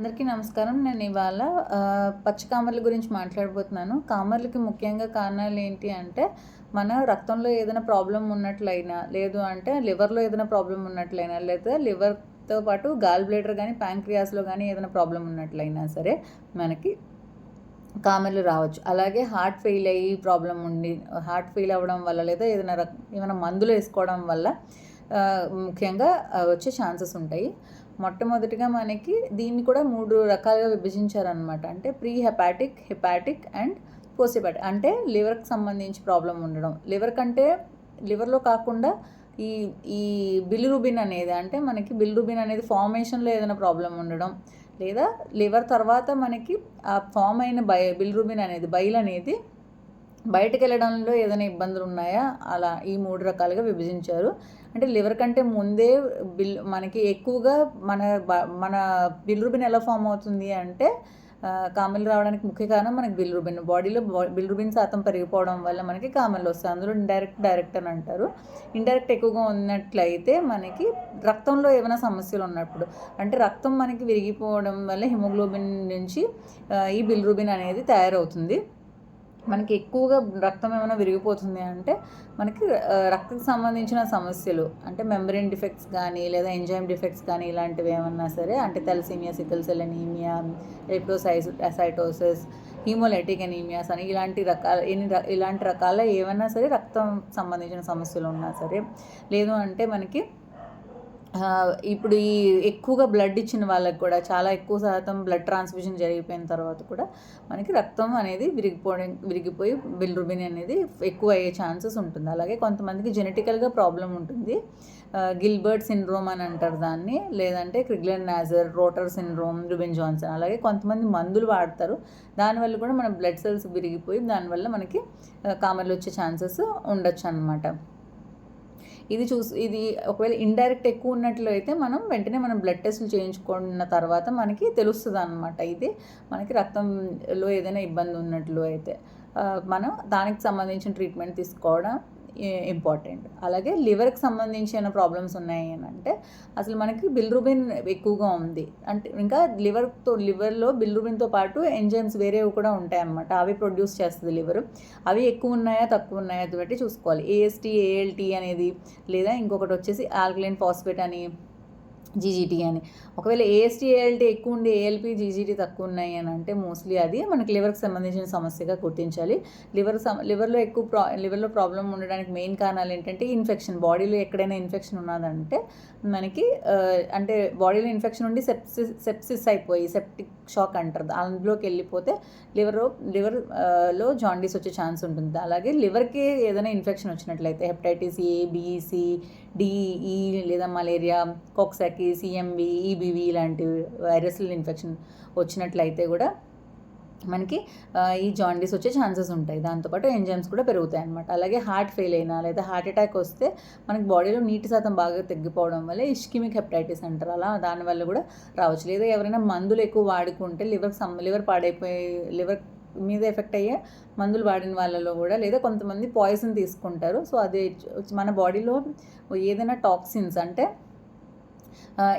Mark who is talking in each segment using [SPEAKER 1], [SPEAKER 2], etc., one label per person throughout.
[SPEAKER 1] అందరికీ నమస్కారం. నేను ఇవాళ పచ్చి కామర్ల గురించి మాట్లాడబోతున్నాను. కామర్లకి ముఖ్యంగా కారణాలు ఏంటి అంటే మన రక్తంలో ఏదైనా ప్రాబ్లం ఉన్నట్లయినా లేదు అంటే లివర్లో ఏదైనా ప్రాబ్లం ఉన్నట్లయినా లేదా లివర్తో పాటు గాల్ బ్లేడర్ కానీ ప్యాంక్రియాస్లో కానీ ఏదైనా ప్రాబ్లం ఉన్నట్లయినా సరే మనకి కామెర్లు రావచ్చు. అలాగే హార్ట్ ఫెయిల్ అయ్యి ప్రాబ్లం ఉండి హార్ట్ ఫెయిల్ అవ్వడం వల్ల లేదా ఏదైనా ఏమైనా మందులు వేసుకోవడం వల్ల ముఖ్యంగా వచ్చే ఛాన్సెస్ ఉంటాయి. మొట్టమొదటిగా మనకి దీన్ని కూడా మూడు రకాలుగా విభజించారనమాట అంటే pre hepatic hepatic and posthepatic అంటే లివర్కి సంబంధించి ప్రాబ్లం ఉండడం. లివర్ కంటే లివర్లో కాకుండా ఈ ఈ బిల్లురుబిన్ అనేది అంటే మనకి బిల్లురుబిన్ అనేది ఫార్మేషన్లో ఏదైనా ప్రాబ్లం ఉండడం. లేదా లివర్ తర్వాత మనకి ఆ ఫామ్ అయిన బై బిల్లురుబిన్ అనేది బైల్ అనేది బయటకు వెళ్ళడంలో ఏదైనా ఇబ్బందులు ఉన్నాయా అలా ఈ మూడు రకాలుగా విభజించారు. అంటే లివర్ కంటే ముందే బిల్ మనకి ఎక్కువగా మన మన బిల్రుబిన్ ఎలా ఫామ్ అవుతుంది అంటే కామెలు రావడానికి ముఖ్య కారణం మనకి బిల్రుబిన్. బాడీలో బిల్రుబిన్ శాతం పెరిగిపోవడం వల్ల మనకి కామెలు వస్తాయి. అందులో ఇండైరెక్ట్ డైరెక్ట్ అని అంటారు. ఇండైరెక్ట్ ఎక్కువగా ఉన్నట్లయితే మనకి రక్తంలో ఏమైనా సమస్యలు ఉన్నప్పుడు అంటే రక్తం మనకి విరిగిపోవడం వల్ల హిమోగ్లోబిన్ నుంచి ఈ బిల్రుబిన్ అనేది తయారవుతుంది. మనకి ఎక్కువగా రక్తం ఏమైనా విరిగిపోతుంది అంటే మనకి రక్తకు సంబంధించిన సమస్యలు అంటే మెంబ్రెయిన్ డిఫెక్ట్స్ కానీ లేదా ఎంజైమ్ డిఫెక్ట్స్ కానీ ఇలాంటివి ఏమన్నా సరే అంటే తెలసీమియా సికల్ సెల్ అనీమియా ఎప్టోసైస్ అసైటోసిస్ హీమోలైటిక్ అనీమియాస్ అని ఇలాంటి రకాల ఎన్ని ఇలాంటి రకాల ఏమైనా సరే రక్తం సంబంధించిన సమస్యలు ఉన్నా సరే లేదు అంటే మనకి ఇప్పుడు ఈ ఎక్కువగా బ్లడ్ ఇచ్చిన వాళ్ళకి కూడా చాలా ఎక్కువ శాతం బ్లడ్ ట్రాన్స్ఫ్యూజన్ జరిగిపోయిన తర్వాత కూడా మనకి రక్తం అనేది విరిగిపోవడం విరిగిపోయి బిల్రుబిన్ అనేది ఎక్కువ అయ్యే ఛాన్సెస్ ఉంటుంది. అలాగే కొంతమందికి జెనెటికల్గా ప్రాబ్లం ఉంటుంది. గిల్బర్ట్ సిండ్రోమ్ అని అంటారు దాన్ని లేదంటే Crigler Najjar Rotor syndrome Rubin Johnson అలాగే కొంతమంది మందులు వాడతారు. దానివల్ల కూడా మన బ్లడ్ సెల్స్ విరిగిపోయి దానివల్ల మనకి కామర్లు వచ్చే ఛాన్సెస్ ఉండొచ్చు అనమాట ఇది చూసి ఇది ఒకవేళ ఇండైరెక్ట్ ఎక్కువ ఉన్నట్లు అయితే మనం వెంటనే మనం బ్లడ్ టెస్ట్లు చేయించుకున్న తర్వాత మనకి తెలుస్తుంది అనమాట ఇది మనకి రక్తంలో ఏదైనా ఇబ్బంది ఉన్నట్లు అయితే. మనం దానికి సంబంధించిన ట్రీట్మెంట్ తీసుకోవడం ఇంపార్టెంట్ అలాగే లివర్కి సంబంధించిన ప్రాబ్లమ్స్ ఉన్నాయి అని అంటే అసలు మనకి బిల్రుబిన్ ఎక్కువగా ఉంది. అంటే ఇంకా లివర్తో లివర్లో బిల్రుబిన్తో పాటు ఎంజైమ్స్ వేరేవి కూడా ఉంటాయి అన్నమాట అవి ప్రొడ్యూస్ చేస్తుంది లివర్. అవి ఎక్కువ ఉన్నాయా తక్కువ ఉన్నాయా బట్టి చూసుకోవాలి. ఏఎస్టీ ఏఎల్టీ అనేది లేదా ఇంకొకటి వచ్చేసి ఆల్కలైన్ ఫాస్ఫేట్ అని జీజీటీ అని. ఒకవేళ ఏఎస్టీ ఏఎల్టీ ఎక్కువ ఉండి ఏఎల్పి జీజీటీ తక్కువ ఉన్నాయి అని అంటే మోస్ట్లీ అది. మనకి లివర్కి సంబంధించిన సమస్యగా గుర్తించాలి. లివర్ లివర్లో ఎక్కువ ప్రా లివర్లో ప్రాబ్లం ఉండడానికి మెయిన్ కారణాలు ఏంటంటే ఇన్ఫెక్షన్ బాడీలో ఎక్కడైనా ఇన్ఫెక్షన్ ఉన్నదంటే మనకి అంటే బాడీలో ఇన్ఫెక్షన్ ఉండి సెప్సిస్ సెప్సిస్ అయిపోయి సెప్టిక్ షాక్ అంటారు. అందులోకి వెళ్ళిపోతే లివర్ లివర్లో జాండీస్ వచ్చే ఛాన్స్ ఉంటుంది. అలాగే లివర్కి ఏదైనా ఇన్ఫెక్షన్ వచ్చినట్లయితే hepatitis A B C D E e లేదా మలేరియా కోక్సాకి సిఎంవి ఈబీవి లాంటి వైరస్ల ఇన్ఫెక్షన్ వచ్చినట్లయితే కూడా మనకి ఈ జాండీస్ వచ్చే ఛాన్సెస్ ఉంటాయి. దాంతోపాటు ఎంజైమ్స్ కూడా పెరుగుతాయి అనమాట అలాగే హార్ట్ ఫెయిల్ అయినా లేదా హార్ట్ అటాక్ వస్తే మనకి బాడీలో నీటి శాతం బాగా తగ్గిపోవడం వల్ల ఇష్కిమిక్ హెపటైటిస్ అంటారు. అలా దానివల్ల కూడా రావచ్చు. లేదా ఎవరైనా మందులు ఎక్కువ వాడుకుంటే లివర్ సమ్ లివర్ పాడైపోయి లివర్ మీద ఎఫెక్ట్ అయ్యే మందులు వాడిన వాళ్ళలో కూడా లేదా కొంతమంది పాయిజన్ తీసుకుంటారు. సో అది మన బాడీలో ఏదైనా టాక్సిన్స్ అంటే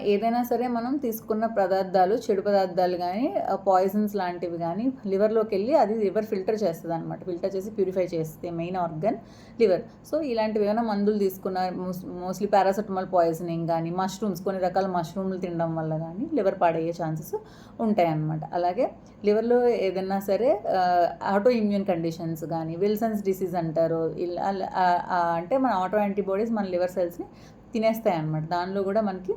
[SPEAKER 1] ఏదైనా సరే మనం తీసుకున్న పదార్థాలు చెడు పదార్థాలు కానీ పాయిజన్స్ లాంటివి కానీ లివర్లోకి వెళ్ళి అది లివర్ ఫిల్టర్ చేస్తుంది అనమాట ఫిల్టర్ చేసి ప్యూరిఫై చేస్తే మెయిన్ ఆర్గన్ లివర్ సో ఇలాంటివి ఏమైనా మందులు తీసుకున్న మోస్ట్లీ పారాసెటమాల్ పాయిజనింగ్ కానీ మష్రూమ్స్ కొన్ని రకాల మష్రూమ్లు తినడం వల్ల కానీ లివర్ పాడయ్యే ఛాన్సెస్ ఉంటాయి అన్నమాట అలాగే లివర్లో ఏదైనా సరే ఆటో ఇమ్యూన్ కండిషన్స్ కానీ విల్సన్స్ డిసీజ్ అంటారు ఇలా అంటే మన ఆటో యాంటీబాడీస్ మన లివర్ సెల్స్ని తినేస్తాయి అన్నమాట దానిలో కూడా మనకి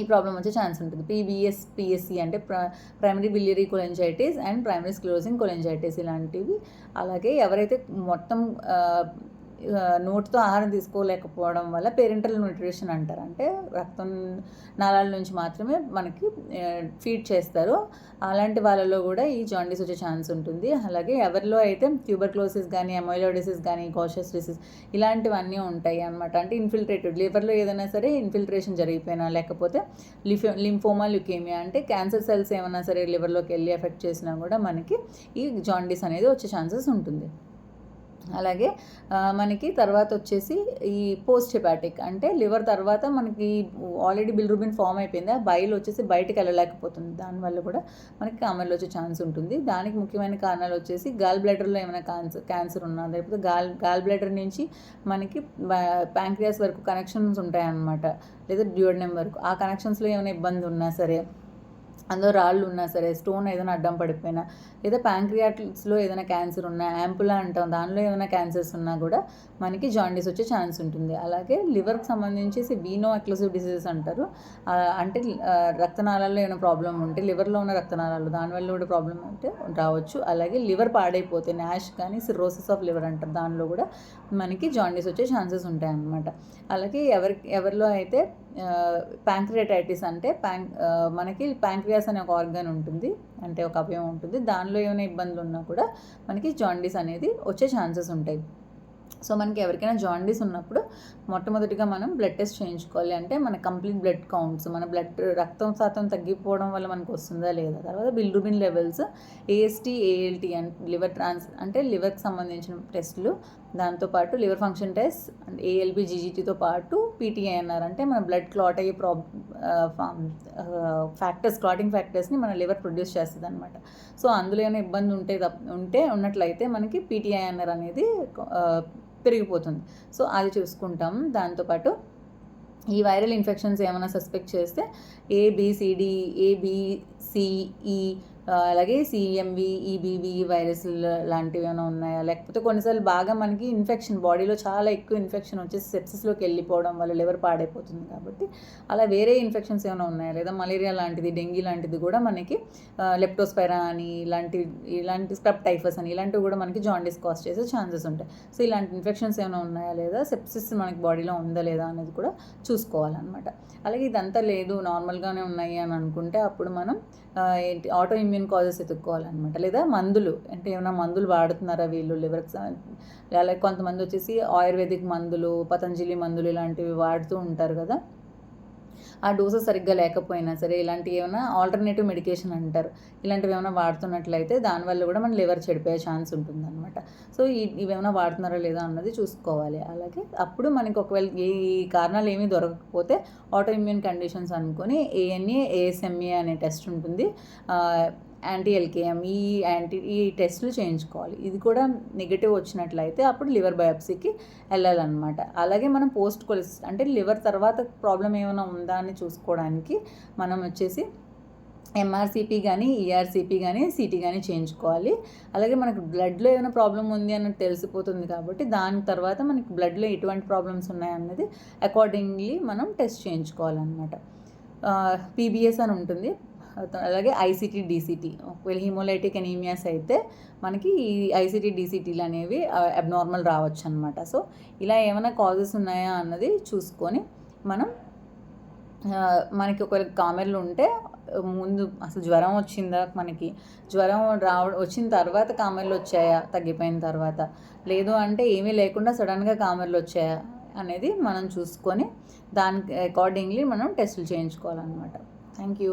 [SPEAKER 1] ఈ ప్రాబ్లం వచ్చే ఛాన్స్ ఉంటుంది. పీబీఎస్ పిఎస్సి అంటే primary biliary cholangitis and primary sclerosing cholangitis ఇలాంటివి. అలాగే ఎవరైతే మొత్తం నోటితో ఆహారం తీసుకోలేకపోవడం వల్ల పేరెంటల్ న్యూట్రిషన్ అంటారు. అంటే రక్తం నాళాల నుంచి మాత్రమే మనకి ఫీడ్ చేస్తారు. అలాంటి వాళ్ళలో కూడా ఈ జాండీస్ వచ్చే ఛాన్స్ ఉంటుంది. అలాగే ఎవరిలో అయితే ట్యూబర్క్లోసిస్ కానీ ఎమైలోడిసిస్ కానీ కాషస్ డిసీస్ ఇలాంటివన్నీ ఉంటాయి అనమాట అంటే ఇన్ఫిల్ట్రేటెడ్ లివర్లో ఏదైనా సరే ఇన్ఫిల్ట్రేషన్ జరిగిపోయినా లేకపోతే లిఫో లింఫోమా లుకేమియా అంటే క్యాన్సర్ సెల్స్ ఏమైనా సరే లివర్లోకి వెళ్ళి ఎఫెక్ట్ చేసినా కూడా మనకి ఈ జాండీస్ అనేది వచ్చే ఛాన్సెస్ ఉంటుంది. అలాగే మనకి తర్వాత వచ్చేసి ఈ పోస్ట్ హెపాటిక్ అంటే లివర్ తర్వాత మనకి ఆల్రెడీ బిల్రూబిన్ ఫామ్ అయిపోయింది. ఆ బయలు వచ్చేసి బయటకు వెళ్ళలేకపోతుంది. దానివల్ల కూడా మనకి కామెర్లు వచ్చే ఛాన్స్ ఉంటుంది. దానికి ముఖ్యమైన కారణాలు వచ్చేసి గాల్ బ్లాడర్లో ఏమైనా క్యాన్సర్ క్యాన్సర్ ఉన్నా లేకపోతే గాల్ గాల్ బ్లాడర్ నుంచి మనకి ప్యాంక్రియాస్ వరకు కనెక్షన్స్ ఉంటాయన్నమాట. లేదా డ్యూడెనం వరకు. ఆ కనెక్షన్స్లో ఏమైనా ఇబ్బంది ఉన్నా సరే అందులో రాళ్ళు ఉన్నా సరే స్టోన్ ఏదైనా అడ్డం పడిపోయినా లేదా ప్యాంక్రియాటిక్స్లో ఏదైనా క్యాన్సర్ ఉన్నా యాంపులా అంటాం దానిలో ఏమైనా క్యాన్సర్స్ ఉన్నా కూడా మనకి జాండీస్ వచ్చే ఛాన్స్ ఉంటుంది. అలాగే లివర్కి సంబంధించి వీనో అక్లసివ్ డిసీజెస్ అంటారు. అంటే రక్తనాళాల్లో ఏమైనా ప్రాబ్లం ఉంటే లివర్లో ఉన్న రక్తనాళాలు దానివల్ల కూడా ప్రాబ్లం ఉంటే రావచ్చు. అలాగే లివర్ పాడైపోతే నాష్ కానీ సిర్రోసిస్ ఆఫ్ లివర్ అంటారు. దానిలో కూడా మనకి జాండీస్ వచ్చే ఛాన్సెస్ ఉంటాయన్నమాట. అలాగే ఎవరి ఎవరిలో అయితే ప్యాంక్రియాటైటిస్ అంటే ప్యాంక్ మనకి ప్యాంక్ ప్యాంక్రియాస్ అనే ఒక ఆర్గాన్ ఉంటుంది అంటే ఒక అవయవం ఉంటుంది. దానిలో ఏమైనా ఇబ్బందులు ఉన్నా కూడా మనకి జాండీస్ అనేది వచ్చే ఛాన్సెస్ ఉంటాయి. సో మనకి ఎవరికైనా జాండీస్ ఉన్నప్పుడు మొట్టమొదటిగా మనం బ్లడ్ టెస్ట్ చేయించుకోవాలి. అంటే మన కంప్లీట్ బ్లడ్ కౌంట్స్ మన బ్లడ్ రక్తం శాతం తగ్గిపోవడం వల్ల మనకు వస్తుందా లేదా? తర్వాత bilirubin levels AST ALT and liver trans అంటే లివర్కి సంబంధించిన టెస్టులు దాంతోపాటు liver function test and ALB జీజీటీతో పాటు పీటీఐఎన్ఆర్ అంటే మన బ్లడ్ క్లాట్ అయ్యే ప్రాబ్ ఫ్యాక్టర్స్ క్లాటింగ్ ఫ్యాక్టర్స్ని మన లివర్ ప్రొడ్యూస్ చేస్తుంది అనమాట సో అందులో ఏమైనా ఇబ్బంది ఉంటే తప్ప ఉంటే ఉన్నట్లయితే మనకి పీటీఐఎన్ఆర్ అనేది పెరిగిపోతుంది. సో అది చూసుకుంటాం. దాంతోపాటు ఈ వైరల్ ఇన్ఫెక్షన్స్ ఏమైనా సస్పెక్ట్ చేస్తే A B C D A B C E అలాగే సిఎంవి ఈబీవి వైరస్ లాంటివి ఏమైనా ఉన్నాయా? లేకపోతే కొన్నిసార్లు బాగా మనకి ఇన్ఫెక్షన్ బాడీలో చాలా ఎక్కువ ఇన్ఫెక్షన్ వచ్చేసి సెప్సిస్లోకి వెళ్ళిపోవడం వల్ల లివర్ పాడైపోతుంది కాబట్టి అలా వేరే ఇన్ఫెక్షన్స్ ఏమైనా ఉన్నాయా? లేదా మలేరియా లాంటిది డెంగీ లాంటిది కూడా మనకి లెప్టోస్పైరా అని ఇలాంటి ఇలాంటి స్క్రబ్ టైఫస్ అని ఇలాంటివి కూడా మనకి జాండీస్ కాస్ చేసే ఛాన్సెస్ ఉంటాయి. సో ఇలాంటి ఇన్ఫెక్షన్స్ ఏమైనా ఉన్నాయా? లేదా సెప్సిస్ మనకి బాడీలో ఉందా లేదా అనేది కూడా చూసుకోవాలన్నమాట. అలాగే ఇదంతా లేదు నార్మల్గానే ఉన్నాయి అని అనుకుంటే అప్పుడు మనం ఏంటి ఆటో ఇమ్యూన్ కాజెస్ ఎత్తుక్కోవాలన్నమాట లేదా మందులు అంటే ఏమైనా మందులు వాడుతున్నారా వీళ్ళు? లివర్కి అలాగే కొంతమంది వచ్చేసి ఆయుర్వేదిక్ మందులు పతంజలి మందులు ఇలాంటివి వాడుతూ ఉంటారు కదా. ఆ డోసెస్ సరిగ్గా లేకపోయినా సరే ఇలాంటివి ఏమైనా ఆల్టర్నేటివ్ మెడికేషన్ అంటారు. ఇలాంటివి ఏమైనా వాడుతున్నట్లయితే దానివల్ల కూడా మన లివర్ చెడిపోయే ఛాన్స్ ఉంటుంది అనమాట సో ఇవి ఇవేమైనా వాడుతున్నారా లేదా అన్నది చూసుకోవాలి. అలాగే అప్పుడు మనకి ఒకవేళ ఈ కారణాలు ఏమీ దొరకకపోతే ఆటో ఇమ్యూన్ కండిషన్స్ అనుకొని ఏఎన్ఏ ఏఎస్ఎంఏ అనే టెస్ట్ ఉంటుంది. యాంటీ ఎల్కేఎం ఈ యాంటీ ఈ టెస్టులు చేయించుకోవాలి. ఇది కూడా నెగిటివ్ వచ్చినట్లయితే అప్పుడు లివర్ బయాప్సీకి వెళ్ళాలన్నమాట. అలాగే మనం పోస్ట్ కొలిస్ అంటే లివర్ తర్వాత ప్రాబ్లం ఏమైనా ఉందా అని చూసుకోవడానికి మనం వచ్చేసి ఎంఆర్సిపి కానీ ఈఆర్సిపి కానీ సిటీ కానీ చేయించుకోవాలి. అలాగే మనకు బ్లడ్లో ఏమైనా ప్రాబ్లం ఉంది అన్నది తెలిసిపోతుంది కాబట్టి దాని తర్వాత మనకి బ్లడ్లో ఎటువంటి ప్రాబ్లమ్స్ ఉన్నాయన్నది అకార్డింగ్లీ మనం టెస్ట్ చేయించుకోవాలన్నమాట. పీబీఎస్ అని ఉంటుంది. అలాగే ఐసీటీ డీసీటీ. ఒకవేళ హిమోలైటిక్ ఎనీమియాస్ అయితే మనకి ఈ ఐసీటీ డీసీటీలు అనేవి అబ్నార్మల్ రావచ్చు అనమాట సో ఇలా ఏమైనా కాజెస్ ఉన్నాయా అన్నది చూసుకొని మనం మనకి ఒకవేళ కామెర్లు ఉంటే ముందు అసలు జ్వరం వచ్చిందా మనకి? జ్వరం రావ వచ్చిన తర్వాత కామెర్లు వచ్చాయా? తగ్గిపోయిన తర్వాత. లేదు అంటే ఏమీ లేకుండా సడన్గా కామెర్లు వచ్చాయా? అనేది మనం చూసుకొని దానికి అకార్డింగ్లీ మనం టెస్టులు చేయించుకోవాలన్నమాట. Thank you